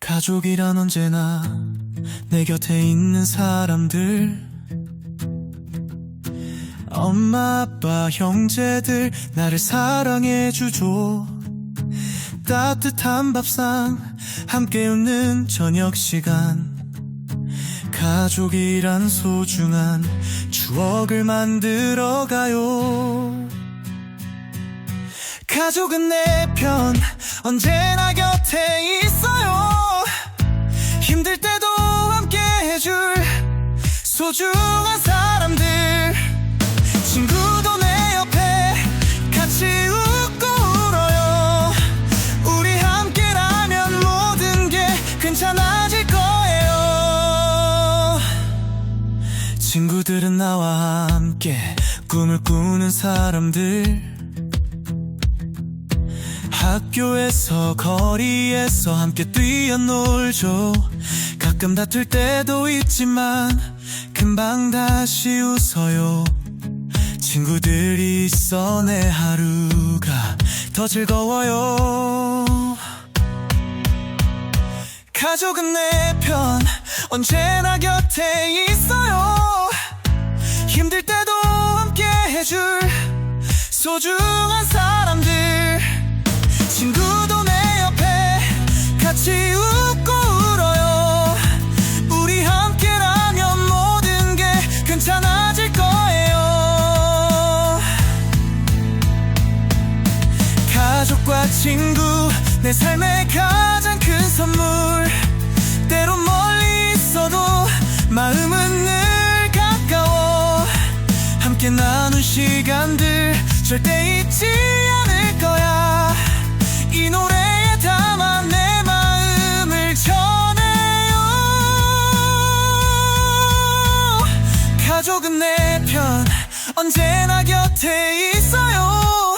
가족이란 언제나 내 곁에 있는 사람들. 엄마 아빠 형제들 나를 사랑해 주죠. 따뜻한 밥상 함께 웃는 저녁 시간. 가족이란 소중한 추억을 만들어 가요. 가족은 내 편 언제나 곁에 소중한 사람들. 친구도 내 옆에 같이 웃고 울어요. 우리 함께라면 모든 게 괜찮아질 거예요. 친구들은 나와 함께 꿈을 꾸는 사람들. 학교에서 거리에서 함께 뛰어놀죠. 가끔 다툴 때도 있지만 금방 다시 웃어요. 친구들이 있어 내 하루가 더 즐거워요. 가족은 내 편 언제나 곁에 있어요. 힘들 때도 함께 해줄 소중한 사람들. 친구도 내 옆에 같이 웃 가족과 친구 내 삶의 가장 큰 선물. 때론 멀리 있어도 마음은 늘 가까워. 함께 나눈 시간들 절대 잊지 않을 거야. 이 노래에 담아 내 마음을 전해요. 가족은 내 편 언제나 곁에 있어요